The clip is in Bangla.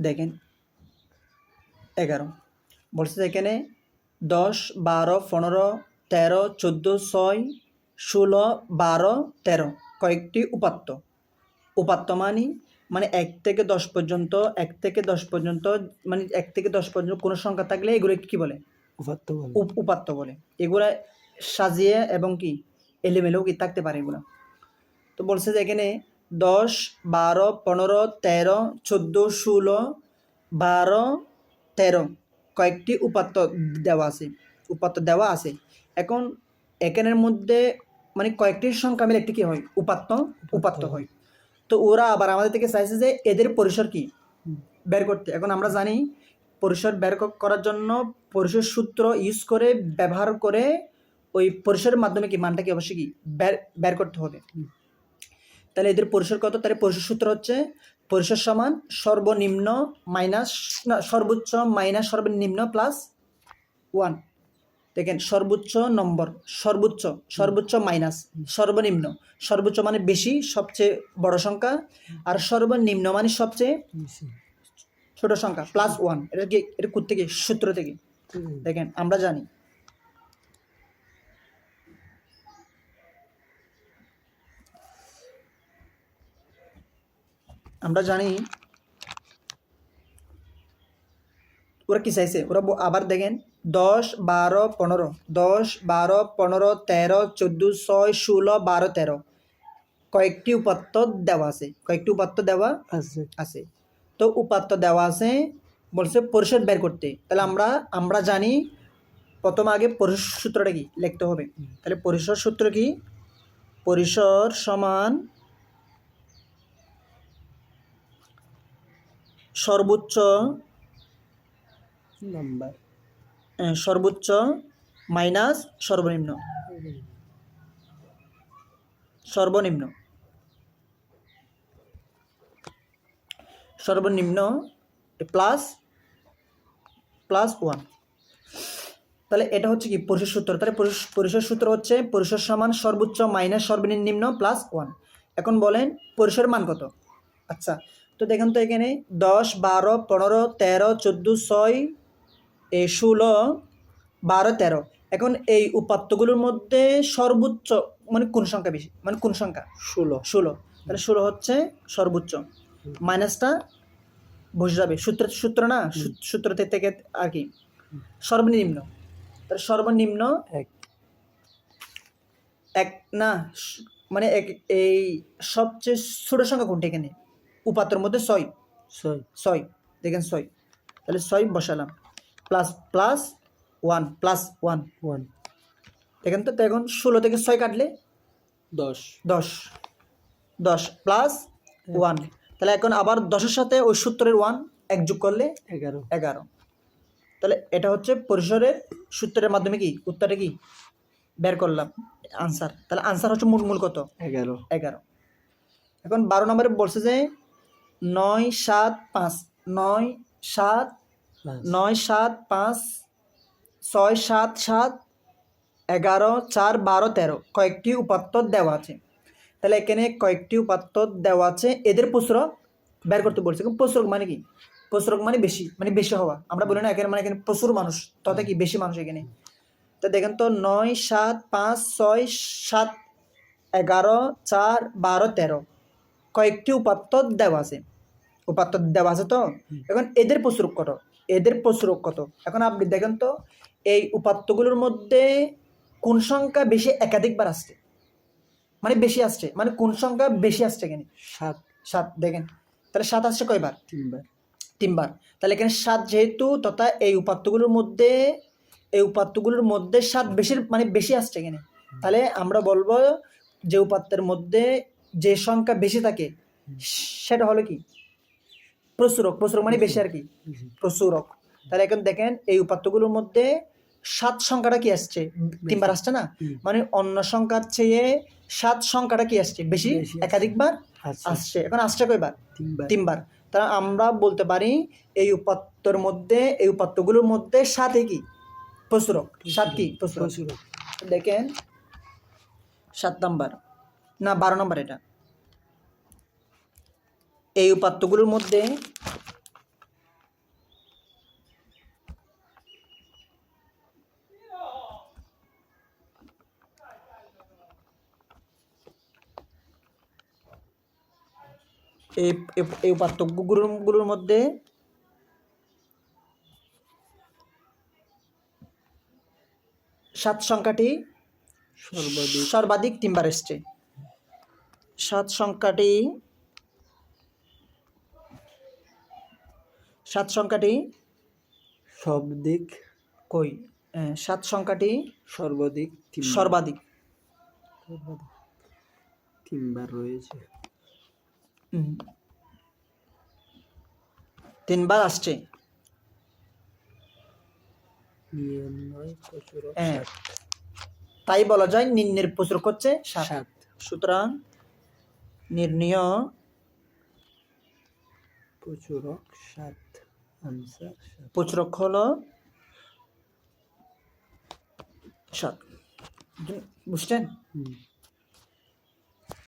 দেখেন এগারো। বলছে এখানে দশ বারো পনেরো তেরো চোদ্দ ছয় ষোলো বারো তেরো কয়েকটি উপাত্ত। উপাত্ত মানে মানে এক থেকে দশ পর্যন্ত এক থেকে দশ পর্যন্ত মানে এক থেকে দশ পর্যন্ত কোনো সংখ্যা থাকলে এগুলো কি বলে? উপাত্ত বলে। উপ- উপাত্ত বলে। এগুলা সাজিয়ে এবং কি এলোমেলো কি থাকতে পারে এগুলো? তো বলছে যে এখানে দশ বারো পনেরো তেরো চোদ্দ ষোলো বারো তেরো। কয়েকটি উপাত্ত দেওয়া আছে উপাত্ত দেওয়া আছে। এখন এখানের মধ্যে মানে কয়েকটি সংখ্যা মিলে একটি কী হয়? উপাত্ত উপাত্ত। হয়। তো ওরা আবার আমাদের থেকে চাইছে যে এদের পরিসর কি? বের করতে। এখন আমরা জানি পরিসর বের করার জন্য পরিসর সূত্র ইউজ করে ব্যবহার করে ওই পরিসরের মাধ্যমে কি মানটা কি অবশ্যই কি? বের বের করতে হবে। তাহলে এদের পরিসর কত? তাহলে পরিসর সূত্র হচ্ছে পরিসর সমান সর্বনিম্ন মাইনাস না সর্বোচ্চ মাইনাস সর্বনিম্ন প্লাস ওয়ান। দেখেন সর্বোচ্চ নম্বর সর্বোচ্চ সর্বোচ্চ মাইনাস সর্বনিম্ন। সর্বোচ্চ মানে বেশি সবচেয়ে বড় সংখ্যা। আর সর্বনিম্ন মানে সবচেয়ে। ছোট সংখ্যা প্লাস ওয়ান। এটা কি এটা থেকে সূত্র থেকে। দেখেন আমরা জানি। আমরা জানি ওরা কি চাইছে? ওরা আবার দেখেন দশ বারো পনেরো। দশ বারো পনেরো তেরো চোদ্দ ছয় ষোলো বারো তেরো। কয়েকটি উপাত্ত দেওয়া আছে। কয়েকটি উপাত্ত দেওয়া আছে। আছে। তো উপাত্ত দেওয়া আছে বলছে পরিষদ বের করতে। তাহলে আমরা আমরা জানি প্রথম আগে পরিসর সূত্রটা কি? লিখতে হবে। তাহলে পরিসর সূত্র কি? পরিসর সমান সর্বোচ্চ নাম্বার। সর্বোচ্চ মাইনাস সর্বনিম্ন। সর্বনিম্ন। সর্বনিম্ন প্লাস প্লাস ওয়ান তাহলে এটা হচ্ছে কি? পরিসর সূত্র। তাহলে পরিসর সূত্র হচ্ছে পরিসর সমান সর্বোচ্চ মাইনাস সর্বনিম্ন প্লাস ওয়ান এখন বলেন পরিসর মান কত? আচ্ছা তো দেখেন তো এখানে দশ বারো পনেরো তেরো চোদ্দ ছয় এই ষোলো বারো তেরো। এখন এই উপাত্তগুলোর মধ্যে সর্বোচ্চ মানে কোন সংখ্যা বেশি? মানে কোন সংখ্যা? ষোলো। ষোলো। তাহলে ষোলো হচ্ছে সর্বোচ্চ। মাইনাসটা বসে যাবে। সূত্র সূত্র না? সূত্র থেকে থেকে আর কি? সর্বনিম্ন। তাহলে সর্বনিম্ন এক। এক না মানে এক এই সবচেয়ে ছোট সংখ্যা কোনটা এখানে? উপাত্তর মধ্যে ছয়। ছয়। ছয়। দেখেন ছয়। তাহলে ছয় বসালাম। Plus plus one plus one. One. দেখেন তো এখন ষোলো থেকে ছয় কাটলে দশ। দশ। দশ প্লাস ওয়ান। তাহলে এখন আবার দশের সাথে ওই সূত্রের ওয়ান এক যোগ করলে এগারো। এগারো। তাহলে এটা হচ্ছে পরিসরের সূত্রের মাধ্যমে কি? উত্তরটা কি? বের করলাম। আনসার। তাহলে আনসার হচ্ছে মূল মূল কত? এগারো। এগারো। এখন বারো নম্বরে বলছে যে নয় সাত পাঁচ নয় সাত নয় সাত পাঁচ ছয় সাত সাত এগারো চার বারো তেরো। কয়েকটি উপাত্ত দেওয়া আছে। তাহলে এখানে কয়েকটি উপাত্ত দেওয়া আছে। এদের প্রসরক বের করতে বলছে। কিন্তু প্রসরক মানে কি? প্রসরক মানে বেশি মানে বেশি হওয়া। আমরা বলি না এখানে মানে এখানে প্রচুর মানুষ তথা কি বেশি মানুষ এখানে? তো দেখেন তো নয় সাত পাঁচ ছয় সাত এগারো চার বারো তেরো। কয়েকটি উপাত্ত দেওয়া আছে। উপাত্ত দেওয়া আছে তো? এখন এদের প্রচুরক কত? এদের প্রচুরক কত? এখন আপনি দেখেন তো এই উপাত্তগুলোর মধ্যে কোন সংখ্যা বেশি একাধিকবার আসছে? মানে বেশি আসছে মানে কোন সংখ্যা বেশি আসছে এখানে? সাত। সাত দেখেন। তাহলে সাত আসছে কয়বার? তিনবার। তিনবার। তাহলে এখানে সাত যেহেতু তথা এই উপাত্তগুলোর মধ্যে এই উপাত্তগুলোর মধ্যে সাত বেশির মানে বেশি আসছে এখানে। তাহলে আমরা বলব যে উপাত্তের মধ্যে যে সংখ্যা বেশি থাকে সেটা হলো কি? প্রচুরক প্রচুরক মানে বেশি আর কি। প্রচুরক। তাহলে এখন দেখেন এই উপাত্তগুলোর মধ্যে সাত সংখ্যাটা কি আসছে? তিনবার আসছে না? মানে অন্য সংখ্যার চেয়ে সাত সংখ্যাটা কি আসছে? বেশি? একাধিকবার আসছে। এখন আসছে কয়বার? তিনবার। তাহলে আমরা বলতে পারি এই উপাত্তর মধ্যে এই উপাত্তগুলোর মধ্যে সাথে কি? প্রচুরক। সাত কি? প্রচুরক। প্রচুর দেখেন সাত নাম্বার। না বারো নম্বর এটা। এই উপাত্তগুলোর মধ্যে এই উপাত্তগুলোর মধ্যে সাত সংখ্যাটি সর্বাধিক। সর্বাধিক তিনবার এসছে। সাত সংখ্যাটি সাত সংখ্যাটি সবদিক কই? সাত সংখ্যাটি সর্বাধিক সর্বাধিক। সর্বাধিক তিনবার রয়েছে। তিনবার আসছে। তাই বলা যায় নিম্নের প্রচুর করছে সাত। সুতরাং নির্ণয় প্রচুরক সাত আনসার প্রচুরক হলো সাত বুঝছেন? হুম।